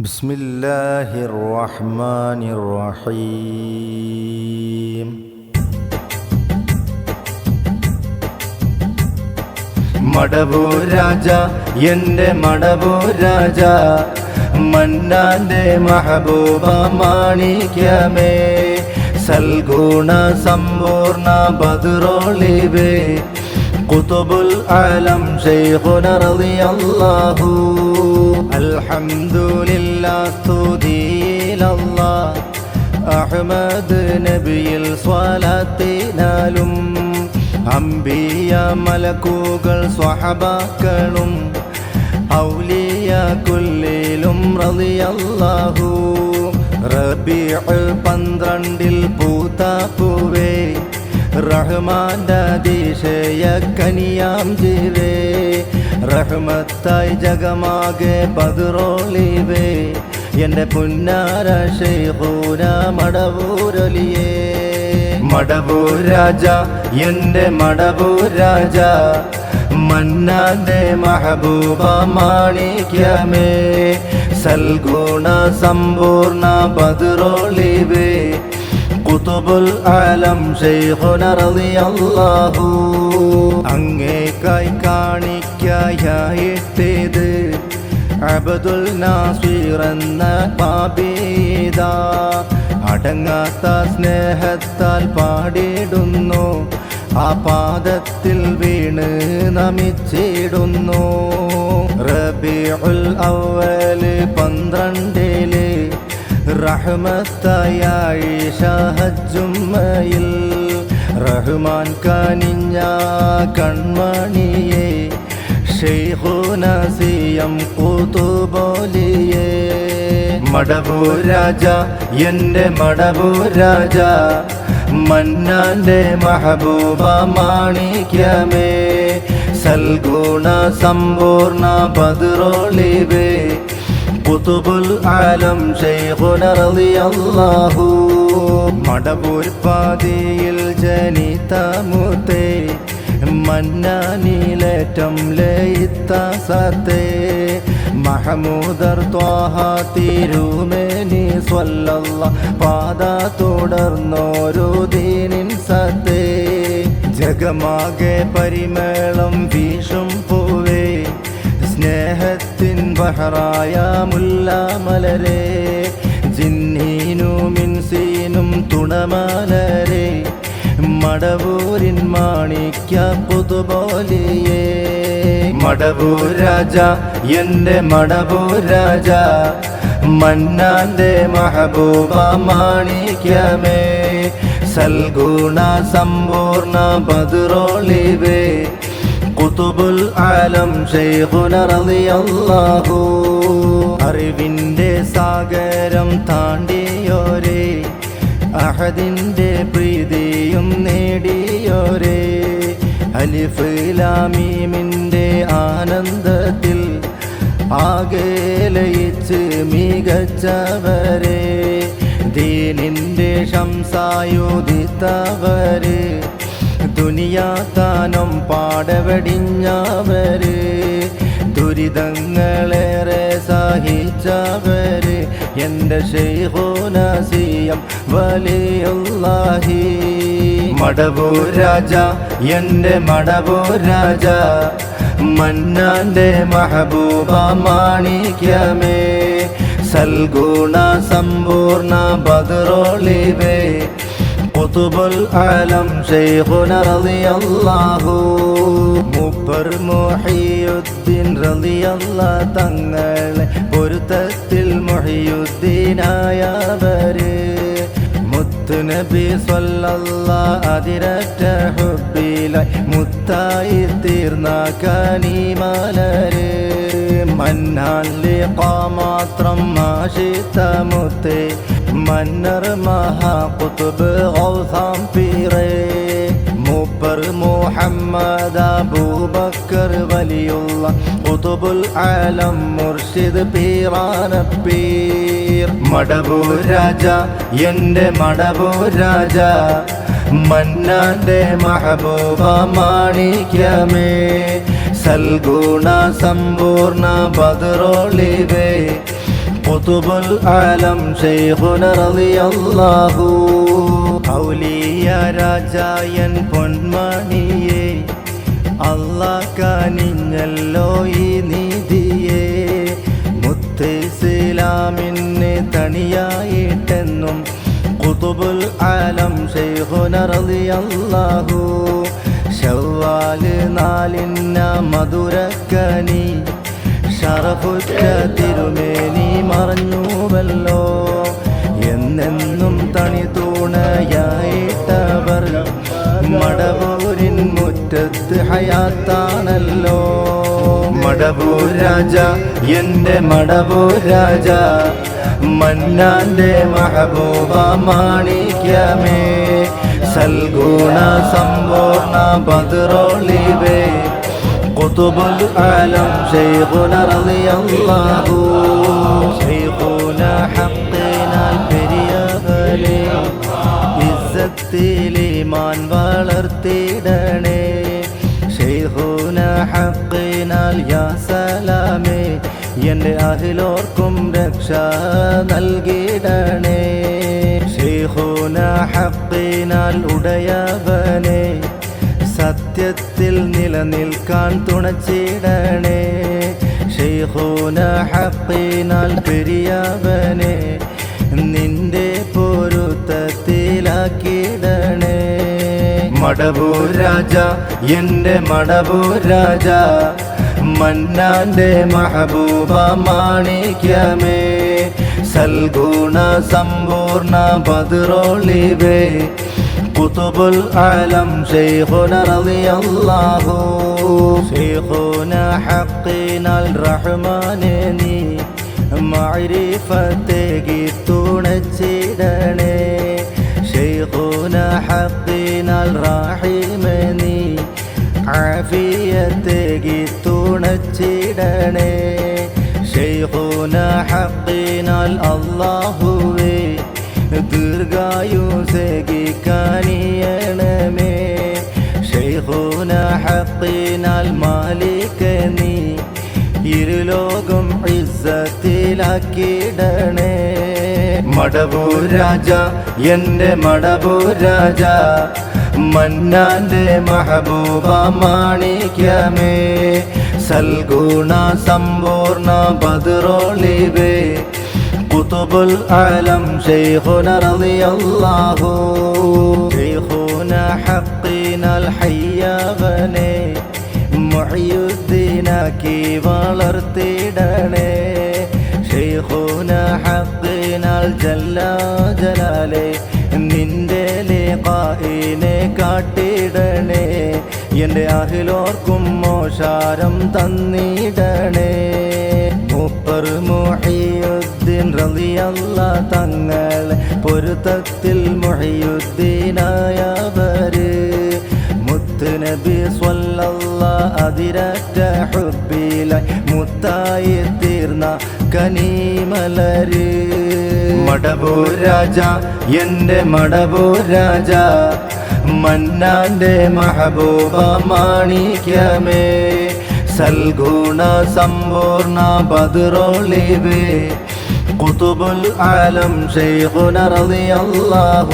بسم الله الرحمن الرحيم മടവൂ രാജ എൻ്റെ മടവൂ രാജ മന്നാന്റെ മഹബൂബ മാണിക്യമേ സൽഗുണ സമ്പൂർണ ബദുറോളിവേ കുതുബുൽ ആലം ശൈഖുന റളിയല്ലാഹു അൽഹംദുലില്ലാഹ് സ്തുതിയിലല്ലാഹ് അഹ്മദ് നബിയിൽ സ്വലാത്തിനാലും അമ്പിയ മലക്കുകൾ സ്വഹബാക്കളും ഔലിയ കുല്ലിലും റളിയല്ലാഹു. റബീഉൽ പന്ത്രണ്ടിൽ പൂത്ത പൂവേ റഹ്മാന്റെ ദിശയ കനിയാം ജീവേ റഹ്മത്തായി ജഗമാകെ പതിറോളിവേ. എന്റെ പുന്നാര ഷെയ്ഖൂന മടവൂരൊലിയേ. മടവൂർ രാജ എന്റെ മടവൂർ രാജ. മന്നാന്റെ മഹബൂബ മാണിക്യമേ. സൽഗുണ സമ്പൂർണ ബദറോളിവേ കുതുബുൽ ആലം ശൈഖുന റളിയല്ലാഹു. അങ്ങേക്കായി കാണിക്കായിട്ടേത് അബദുൽ നാസിർ പാപീത അടങ്ങാത്ത സ്നേഹത്താൽ പാടിയിടുന്നു. ആ പാദത്തിൽ വീണ് നമിച്ചിടുന്നു. റബിഉൽ അവൽ പന്ത്രണ്ടിൽ റഹ്മത്തായി ഷഹജുമ്മയിൽ റഹ്മാൻ കനിഞ്ഞ കൺമണിയെ ഷെയ്ഖുനസിയം കൂത്തുപോലിയേ മടവൂ രാജ എന്റെ മടവൂ രാജ മന്നാന്റെ മഹബൂബ മാണിക്യമേ. സൽഗുണ സമ്പൂർണ പതിറോളിവേ കുതുബുൽ ആലം ശൈഖുന റളിയല്ലാഹു മടവൂർ ജനിത മുത്തേ. മന്നാനിലേറ്റം ലയിത്ത സത്തേ. മഹമൂദർ ത്വാഹ തിരുമേനി സ്വല്ലല്ല. പാത തുടർന്നോരു ദീനിൻ സത്തേ. ജഗമാകെ പരിമേളം വീശും പൂവേ. സ്നേഹത്തിൻ ബഹറായ മുല്ലാമലരെ ജിന്നീനും മിൻസീനും തുണമലരെ. മടവൂരിൻ മാണിക്യ പുതുപോലിയേ. മടവൂർ രാജ എന്റെ മടവൂർ രാജ. മന്നാന്റെ മഹബൂബ മാണിക്യമേ. സൽഗുണ സമ്പൂർണ ബദുറോളിവേ കുതുബുൽ ആലം റളിയല്ലാഹു. അറിവിന്റെ സാഗരം താണ്ടിയോരേ. അഹദിന്റെ പ്രീതിയും നേടിയോരേ. അലിഫ് ലാമീമിന്റെ ആനന്ദത്തിൽ ആകെ ലയിച്ച് മികച്ചവരെ. ദീനിന്റെ ശംസായുധിത്തവര്. ദുനിയാത്താനം പാടവടിഞ്ഞവര്. ദുരിതങ്ങളേറെ സഹിച്ചവര്. എന്റെ ഷെയ്ഹോനസിയം വലിയുള്ളാഹി. മടവൂർ രാജ എന്റെ മടവൂർ രാജ. മന്നാന്റെ മഹബൂബ മാണിക്യമേ. സൽഗുണ സമ്പൂർണ ബദറോളിവേ. കുതുബുൽ ആലം ശൈഖുന റളിയല്ലാഹു. മുപ്പർ മുഹിയുദ്ദീൻ റളിയല്ലാ തങ്ങളെ പൊരുത്തത്തിൽ മുഹിയുദ്ദീനായവര്. മുത്തുനബി സ്വല്ലല്ലാ അതിരറ്റ ഹുബിലായി മുത്തായി തീർന്ന കനിമലര്. മന്നാലിയ മാത്രം മുത്തേ. മന്നർ മഹാകുത്തുബ് ഔസാം പീറേ. മൂപ്പർ മുഹമ്മദ് അബൂബക്കർ വലിയുള്ള കുതുബുൽ ആലം മുർഷിദ് പീറാന പീർ മടവൂർ രാജ എന്റെ മടവൂർ രാജ മന്നാന്റെ മഹബൂബ മാണിക്യമേ സൽഗുണ സമ്പൂർണ ബദറോളിവേ കുതുബുൽ ആലം റളിയല്ലാഹു ഔലിയ രാജായൻ പൊന്മണിയെ അല്ലാഹ് കനിഞ്ഞല്ലോ ഈ നീതിയെ. മുത്തൈസിലാമിന് തണിയായിട്ടെന്നും കുതുബുൽ ആലം ശൈഖുന റളിയല്ലാഹു ശവ്വാൽ നാലിന്ന മധുരക്കനി ഷറഫുറ്റ തിരുമേനി മറഞ്ഞുവല്ലോ. എന്നെന്നും തണി തൂണയായിട്ടവർ മടവൂരിൻ മുറ്റത്ത് ഹയാത്താണല്ലോ മടവൂർ രാജ എൻ്റെ മടവൂർ രാജ മന്നാന്റെ മഹബൂബ മാണിക്യമേ സൽഗുണ സമ്പൂർണ ബദ്രോളിവേ قطب العالم شيخنا رضي الله شيخنا ഹത്തിനാൽ പെരിയവനെ ഇസ്സത്തിലിമാൻ വളർത്തിടണേ. ഷെയ്ഹൂന ഹക്കിനാൽ യാ സലാമേ. എന്റെ അഹിലോർക്കും രക്ഷ നൽകിടണേ. ഷെയ്ഹൂന ഹക്കിനാൽ ഉടയവനെ. സത്യത്തിൽ നിലനിൽക്കാൻ തുണച്ചിടണേ. ഷെയ്ഖൂന ഹക്കിനാൽ പെരിയവനെ നിന്റെ പൊരുത്തത്തിലാക്കിടണേ. മടവൂർ രാജ എന്റെ മടവൂർ രാജ മന്നാന്റെ മഹബൂബ മാണിക്യമേ. സൽഗുണ സമ്പൂർണ ബദ്രോളിവേ قطب العالم شيخنا رضي الله شيخنا حقنا الرحمن നീ മഅരിഫത്തേകി തുണച്ചിടണേ ഷെയ്ഖുന ഹക്കിനാൽ റാഹിമ നീ ആഫിയത്തേകി തുണച്ചിടണേ ഷെയ്ഖുന ഹക്കിനാൽ അല്ലാഹുവേ ദീർഘായുസേകി കാനിയണമേ ഷെയ്ഖൂന ഹക്കിനാൽ മാലിക നീ ഇരുലോകം ഇസ്സത്തിലാക്കിയിടണേ. മടവൂർ രാജ എന്റെ മടവൂർ രാജ മന്നാന്റെ മഹബൂബ മാണിക്യമേ. സൽഗുണ സമ്പൂർണ ബദ്രോളിവേ കുതുബുൽ ആലം ഷെയ്ഖുന റളിയല്ലാഹു. ഷെയ്ഖുന ഹഖീനൽ ഹയ്യവനെ മുഹയ്യുദ്ദീനാക്കി വളർത്തിടണേ. ഷെയ്ഖുന ഹഖീനൽ ജല്ലാ ജലാലേ. നിന്റെ ലേഖായിനെ കാട്ടിടണേ. എന്റെ അഹിലോർക്കും മോശാരം തന്നിടണേ. മുപ്പർ മുഹീ മുഹിയുദ്ദീൻ റളിയല്ല തങ്ങൾ പൊരുത്തത്തിൽ മുഹിയുദ്ദീനായവര് മുത്തുനബി സ്വല്ലല്ല അതിരറ്റ ഹുബിലായി മുത്തായി തീർന്ന കനീമലര്. മടവൂർ രാജ എന്റെ മടവൂർ രാജ മന്നാന്റെ മഹബൂബ മാണിക്യമേ. സൽഗുണ സമ്പൂർണ ബദ്രോളിവേ قطب العالم شيخنا رضي الله